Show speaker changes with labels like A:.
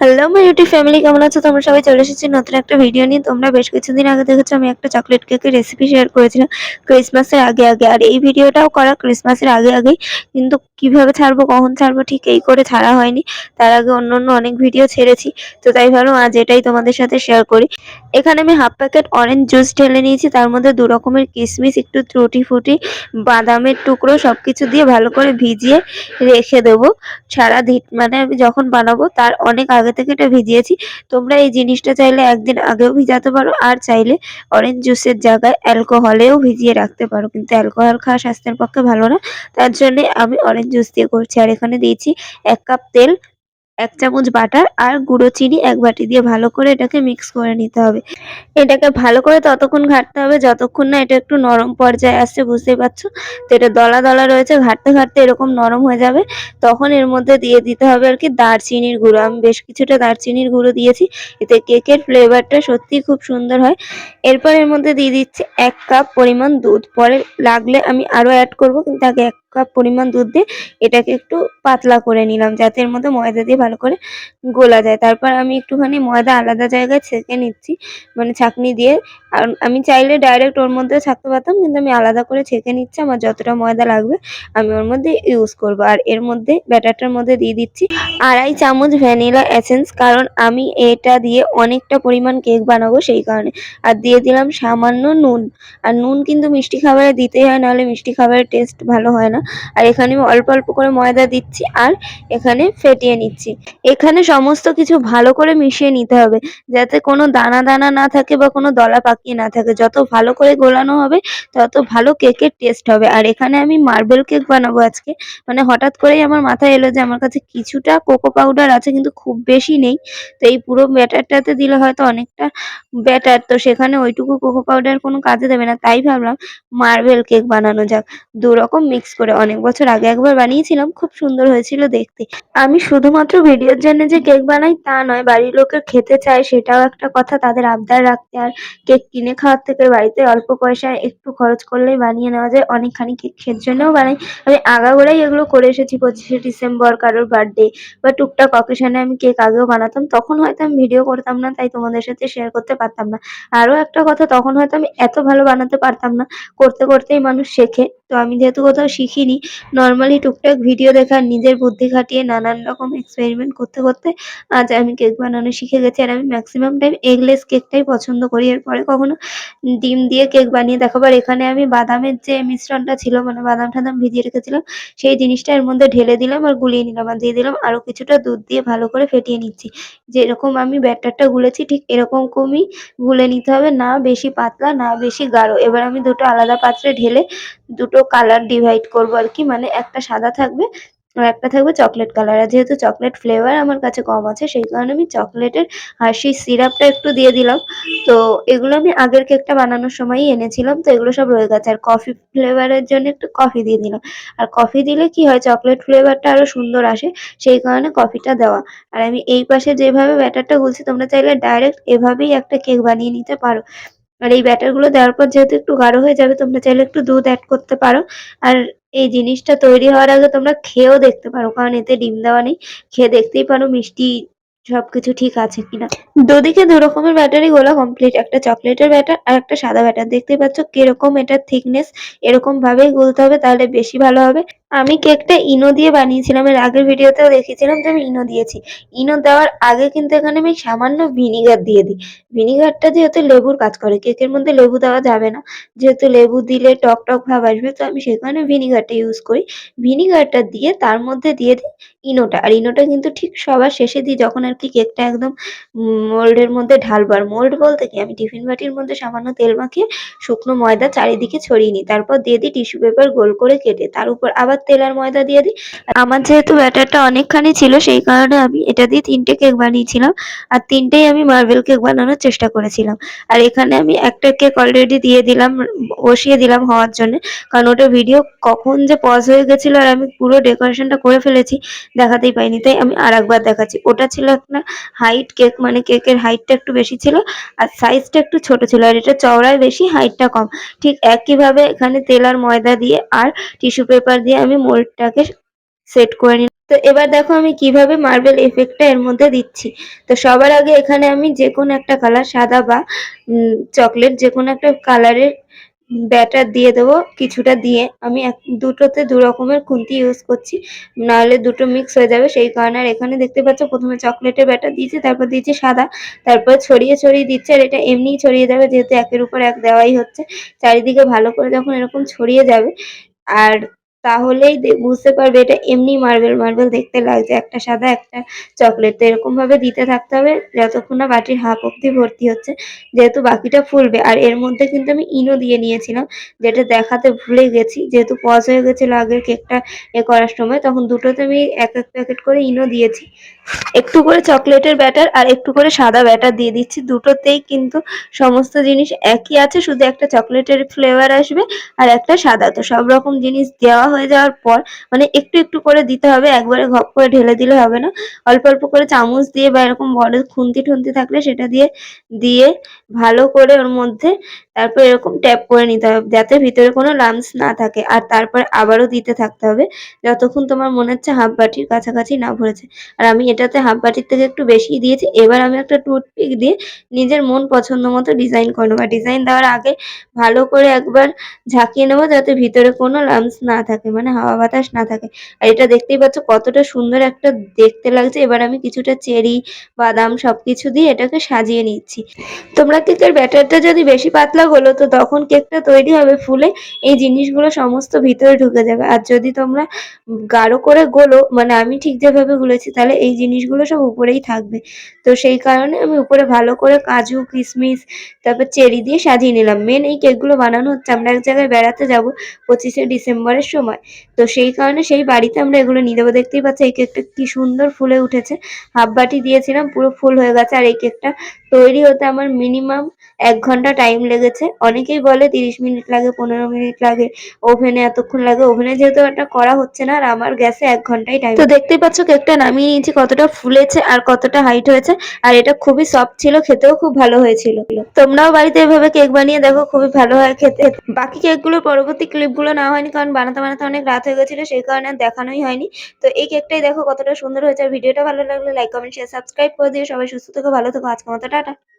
A: Hello my YouTube family কেমন আছো? তোমরা সবাই চলে এসেছি নতুন একটা ভিডিও নিয়ে। তোমরা বেশ কিছুদিন আগে দেখেছ, আমি একটা চকলেট কেকের রেসিপি শেয়ার করেছিলাম ক্রিসমাসের আগে আগে। আর এই ভিডিওটাও করা ক্রিসমাসের আগে আগেই কিন্তু কীভাবে ছাড়বো, কখন ছাড়বো, ঠিক এই করে ছাড়া হয়নি। তার আগে অন্য অন্য অনেক ভিডিও ছেড়েছি। তো তাই ভাবলাম আজ এটাই তোমাদের সাথে শেয়ার করি। এখানে আমি হাফ প্যাকেট অরেঞ্জ জুস ঢেলে নিয়েছি। তার মধ্যে দু রকমের কিশমিশ, একটু ত্রুটি ফুটি, বাদামের টুকরো, সবকিছু দিয়ে ভালো করে ভিজিয়ে রেখে দেবো। সারা দিন মানে আমি যখন বানাবো, তার অনেক আগে থেকে এটা ভিজিয়েছি। তোমরা এই জিনিসটা চাইলে একদিন আগেও ভিজাতে পারো, আর চাইলে অরেঞ্জ জুসের জায়গায় অ্যালকোহলেও ভিজিয়ে রাখতে পারো। কিন্তু অ্যালকোহল খাওয়া স্বাস্থ্যের পক্ষে ভালো না। তার জন্যে আমি অরেঞ্জ জুস দিয়ে করছি। আর এখানে দিয়েছি এক কাপ তেল এক চামচ বাটার আর গুঁড়ো চিনি এক বাটি দিয়ে ভালো করে এটাকে মিক্স করে নিতে হবে। এটাকে ভালো করে ততক্ষণ ঘাটতে হবে, যতক্ষণ না এটা একটু নরম পর্যায়ে আসছে, বুঝতেই পারছ? তো এটা দলা দলা রয়েছে, ঘাটতে ঘাটতে এরকম নরম হয়ে যাবে। তখন এর মধ্যে দিয়ে দিতে হবে আর কি দারচিনির গুঁড়ো। আমি বেশ কিছুটা দারচিনির গুঁড়ো দিয়েছি, এতে কেকের ফ্লেভারটা সত্যিই খুব সুন্দর হয়। এরপর এর মধ্যে দিয়ে দিচ্ছি এক কাপ পরিমাণ দুধ। পরে লাগলে আমি আরও অ্যাড করব, কিন্তু আগে এক কাপ পরিমাণ দুধ দিয়ে এটাকে একটু পাতলা করে নিলাম, যাতে এর মধ্যে ময়দা দিয়ে ভালো করে গোলা যায়। তারপর আমি একটুখানি ময়দা আলাদা জায়গায় ছেঁকে নিচ্ছি মানে ছাঁকনি দিয়ে। আর আমি চাইলে ডাইরেক্ট ওর মধ্যে ছাঁকতে পারতাম, কিন্তু আমি আলাদা করে ছেঁকে নিচ্ছি। আমার যতটা ময়দা লাগবে আমি ওর মধ্যে ইউজ করব। আর এর মধ্যে ব্যাটারটার মধ্যে দিয়ে দিচ্ছি আড়াই চামচ ভ্যানিলা এসেন্স, কারণ আমি এটা দিয়ে অনেকটা পরিমাণ কেক বানাবো সেই কারণে। আর দিয়ে দিলাম সামান্য নুন। আর নুন কিন্তু মিষ্টি খাবারে দিতেই হয়, নাহলে মিষ্টি খাবারের টেস্ট ভালো হয় না। আর এখানে আমি অল্প অল্প করে ময়দা দিচ্ছি আর এখানে ফেটিয়ে নিচ্ছি। এখানে সমস্ত কিছু ভালো করে মিশিয়ে নিতে হবে, যাতে কোনো দানা দানা না থাকে বা কোনো দলা পাকিয়ে না থাকে। যত ভালো করে গোলানো হবে, তত ভালো কেকের টেস্ট হবে। আর এখানে আমি মার্বেল কেক বানাবো আজকে। মানে হঠাৎ করেই আমার মাথায় এলো যে আমার কাছে কিছুটা কোকো পাউডার আছে, কিন্তু খুব বেশি নেই। তো এই পুরো ব্যাটারটাতে দিলে হয়তো অনেকটা ব্যাটার তো সেখানে ওইটুকু কোকো পাউডার কোনো কাজে দেবে না। তাই ভাবলাম মার্বেল কেক বানানো যাক। দু রকম মিক্স করে। অনেক বছর আগে একবার বানিয়েছিলাম, খুব সুন্দর হয়েছিল দেখতে। আমি শুধুমাত্র ভিডিওর জন্য যে কেক বানাই তা নয়, বাড়ির লোকের খেতে চায় সেটাও একটা কথা। তাদের আবদার রাখতে আর কেক কিনে খাওয়ার থেকে বাড়িতে অল্প পয়সায় একটু খরচ করলেই বানিয়ে নেওয়া যায়। অনেকখানি কেক খের জন্যও বানাই। আমি আগাগোড়াই এগুলো করে এসেছি পঁচিশে ডিসেম্বর, কারোর বার্থডে বা টুকটাক অকেশনে আমি কেক আগেও বানাতাম। তখন হয়তো আমি ভিডিও করতাম না, তাই তোমাদের সাথে শেয়ার করতে পারতাম না। আরও একটা কথা, তখন হয়তো আমি এত ভালো বানাতে পারতাম না। করতে করতেই মানুষ শেখে। তো আমি যেহেতু কোথাও শিখিনি নর্মালি টুকটাক ভিডিও দেখা নিজের বুদ্ধি খাটিয়ে নানান রকম এক্সপেরিমেন্ট করতে করতে আজ আমি কেক বানানো শিখে গেছি আর আমি ম্যাক্সিমাম টাইম এগলেস কেকটাই পছন্দ করি। এরপরে কখনো ডিম দিয়ে কেক বানিয়ে দেখাবো। আর এখানে আমি বাদামের যে মিশ্রণটা ছিল মানে বাদাম টাদাম ভিজিয়ে রেখেছিলাম, সেই জিনিসটা এর মধ্যে ঢেলে দিলাম আর গুলিয়ে নিলাম আর দিয়ে দিলাম। আরও কিছুটা দুধ দিয়ে ভালো করে ফেটিয়ে নিচ্ছি। যেরকম আমি ব্যাটারটা গুলেছি, ঠিক এরকম কমই গুলে নিতে হবে। না বেশি পাতলা, না বেশি গাঢ়। এবার আমি দুটো আলাদা পাত্রে ঢেলে দুটো কালার ডিভাইড করব আর কি। মানে একটা সাদা থাকবে আর একটা থাকবে চকলেট কালার আর যেহেতু চকলেট ফ্লেভার আমার কাছে কম আছে, সেই কারণে আমি চকলেটের হার্শির সিরাপটা একটু দিয়ে দিলাম। তো এগুলো আমি আগের কেকটা বানানোর সময়ই এনেছিলাম, তো এগুলো সব রয়ে গেছে। আর কফি ফ্লেভারের জন্য একটু কফি দিয়ে দিলাম। আর কফি দিলে কি হয় চকলেট ফ্লেভারটা আরও সুন্দর আসে, সেই কারণে কফিটা দেওয়া। আর আমি এই পাশে যেভাবে ব্যাটারটা গুলছি, তোমরা চাইলে ডাইরেক্ট এভাবেই একটা কেক বানিয়ে নিতে পারো। আর এই ব্যাটারগুলো দেওয়ার পর যেহেতু একটু গাঢ় হয়ে যাবে, তোমরা চাইলে একটু দুধ অ্যাড করতে পারো। আর এই জিনিসটা তৈরি হওয়ার আগে তোমরা খেয়েও দেখতে পারো, কারণ এতে ডিম দেওয়া নেই। খেয়ে দেখতেই পারো মিষ্টি সবকিছু ঠিক আছে কিনা। দুদিকে দু রকমের ব্যাটারি গোলা কমপ্লিট একটা চকলেটের ব্যাটার আর একটা সাদা ব্যাটার দেখতেই পাচ্ছ কীরকম এটার থিকনেস এরকম ভাবেই গুলতে হবে, তাহলে বেশি ভালো হবে। আমি কেকটা ইনো দিয়ে বানিয়েছিলাম, এর আগের ভিডিওতেও দেখেছিলাম যে আমি ইনো দিয়েছি। ইনো দেওয়ার আগে কিন্তু এখানে আমি সামান্য ভিনিগার দিয়ে দিই। ভিনিগারটা যেহেতু লেবুর কাজ করে, কেকের মধ্যে লেবু দেওয়া যাবে না। যেহেতু লেবু দিলে টক টক ভাব আসবে, তো আমি সেখানে ভিনিগারটা ইউজ করি। ভিনিগারটা দিয়ে তার মধ্যে দিয়ে দিই ইনোটা। আর ইনোটা কিন্তু ঠিক সবার শেষে দিই যখন আর কি কেকটা একদম মোল্ডের মধ্যে ঢালবো। আর মোল্ড বলতে কি? আমি টিফিন বাটির মধ্যে সামান্য তেল মাখিয়ে শুকনো ময়দা চারিদিকে ছড়িয়ে নিই। তারপর দিয়ে দিই টিস্যু পেপার গোল করে কেটে। তার উপর আবার তেল আর ময়দা দিয়ে দিই। আমার যেহেতু ব্যাটারটা অনেকখানি ছিল, সেই কারণে আমি এটা দিয়ে তিনটে কেক বানিয়েছিলাম। আর তিনটেই আমি মার্বেল কেক বানানোর চেষ্টা করেছিলাম। আর এখানে আমি একটা কেক অলরেডি দিয়ে দিলাম, বসিয়ে দিলাম হওয়ার জন্য। কারণ ওটা ভিডিও কখন যে পজ হয়ে গেছিল আর আমি পুরো ডেকোরেশনটা করে ফেলেছি, দেখাতেই পাইনি। তাই আমি আর একবার দেখাচ্ছি। ওটা ছিল একটা হাইট কেক মানে কেকের হাইটটা একটু বেশি ছিল আর সাইজটা একটু ছোট ছিল। আর এটা চওড়ায় বেশি হাইটটা কম। ঠিক একইভাবে এখানে তেল আর ময়দা দিয়ে আর টিস্যু পেপার দিয়ে মোল্ডটাকে সেট করে নিলাম। তো এবার দেখো আমি কীভাবে মার্বেল এফেক্টটা এর মধ্যে দিচ্ছি। তো সবার আগে এখানে আমি যে কোনো একটা কালার সাদা বা চকলেট যে কোনো একটা কালারের ব্যাটার দিয়ে দেবো কিছুটা দিয়ে। আমি এক, দুটোতে দু রকমের খুন্তি ইউজ করছি, নাহলে দুটো মিক্স হয়ে যাবে। সেই কারণে আর এখানে দেখতে পাচ্ছ প্রথমে চকলেটের ব্যাটার দিয়েছি, তারপর দিয়েছি সাদা, তারপর ছড়িয়ে ছড়িয়ে দিচ্ছে আর এটা এমনিই ছড়িয়ে যাবে যেহেতু একের উপর এক দেওয়াই হচ্ছে। চারিদিকে ভালো করে যখন এরকম ছড়িয়ে যাবে, আর তাহলেই বুঝতে পারবে এটা এমনি মার্বেল মার্বেল দেখতে লাগছে। একটা সাদা, একটা চকলেট। তো এরকম ভাবে দিতে থাকতে হবে, যতক্ষণ না বাটির হাফ অব্দি ভর্তি হচ্ছে, যেহেতু বাকিটা ফুলবে। আর এর মধ্যে কিন্তু আমি ইনো দিয়ে নিয়েছিলাম, যেটা দেখাতে ভুলে গেছি। যেহেতু পজ হয়ে গেছিল আগের কেকটা এ করার সময়, তখন দুটোতে আমি এক এক প্যাকেট করে ইনো দিয়েছি। একটু করে চকলেটের ব্যাটার আর একটু করে সাদা ব্যাটার দিয়ে দিচ্ছি। দুটোতেই কিন্তু সমস্ত জিনিস একই আছে, শুধু একটা চকলেটের ফ্লেভার আসবে আর একটা সাদা। তো সব রকম জিনিস দেওয়া হয়ে যাওয়ার পর মানে একটু একটু করে দিতে হবে, একবারে ঘপ করে ঢেলে দিলে হবে না। অল্প অল্প করে চামচ দিয়ে বা এরকম বড় খুন্তি ঠুন্তি থাকলে সেটা দিয়ে দিয়ে ভালো করে ওর মধ্যে তারপর এরকম ট্যাপ করে নিতে হবে, যাতে ভিতরে কোনো লামস না থাকে। আর তারপর আবারও দিতে থাকতে হবে, যতক্ষণ তোমার মনে হচ্ছে হাফ বাটির কাছাকাছি না ভরেছে। আর আমি এটাতে হাফ বাটির থেকে একটু বেশি দিয়েছি, এবার আমি একটা টুথপিক দিয়ে নিজের মন পছন্দ মতো ডিজাইন করে নেব। ডিজাইন দেওয়ার আগে ভালো করে একবার ঝাঁকিয়ে নেব, যাতে ভিতরে কোনো লামস না থাকে মানে হাওয়া বাতাস না থাকে। আর এটা দেখতেই পাচ্ছ কতটা সুন্দর একটা দেখতে লাগছে। এবার আমি কিছুটা চেরি, বাদাম সবকিছু দিয়ে এটাকে সাজিয়ে নিচ্ছি। তোমরা কেকের ব্যাটারটা যদি বেশি পাতলা গোলো তো তখন কেকটা তৈরি হবে ফুলে, এই জিনিসগুলো সমস্ত ভিতরে ঢুকে যাবে। আর যদি তোমরা গাঢ় করে গোলো মানে আমি ঠিক যেভাবে গুলেছি, তাহলে এই জিনিসগুলো সব উপরেই থাকবে। তো সেই কারণে আমি উপরে ভালো করে কাজু, কিশমিশ, তারপর চেরি দিয়ে সাজিয়ে নিলাম। মেন এই কেকগুলো বানানো হচ্ছে, আমরা এক জায়গায় বেড়াতে যাব পঁচিশে ডিসেম্বরের সময়। তো সেই কারণে সেই বাড়িতে আমরা এগুলো নিয়ে যাব। দেখতেই পাচ্ছি, এই কেকটা কি সুন্দর ফুলে উঠেছে। হাফ বাটি দিয়েছিলাম, পুরো ফুল হয়ে গেছে, আর এই কেকটা তৈরি হতে আমার মিনিমাম এক ঘণ্টা টাইম লেগেছে। অনেকেই বলে তিরিশ মিনিট লাগে পনেরো মিনিট লাগে ওভেনে এতক্ষণ লাগে। ওভেনে যেহেতু এটা করা হচ্ছে না আর আমার গ্যাসে এক ঘন্টাই টাইম তো দেখতেই পাচ্ছ কেকটা নামিয়ে নিয়েছি কতটা ফুলেছে আর কতটা হাইট হয়েছে। আর এটা খুবই সফট ছিল খেতেও খুব ভালো হয়েছিল। তোমরাও বাড়িতে এভাবে কেক বানিয়ে দেখো খুবই ভালো হয় খেতে। বাকি কেকগুলোর পরবর্তী ক্লিপগুলো না হয়নি কারণ বানাতে বানাতে অনেক রাত হয়ে গেছিল সেই কারণে আর দেখানোই হয়নি। তো এই কেকটাই দেখো কতটা সুন্দর হয়েছে। আর ভিডিওটা ভালো লাগলে লাইক কমেন্ট শেয়ার সাবস্ক্রাইব করে দিয়ে সবাই সুস্থ থেকো ভালো থেকো। আজকে মতো ಕಲರ್ --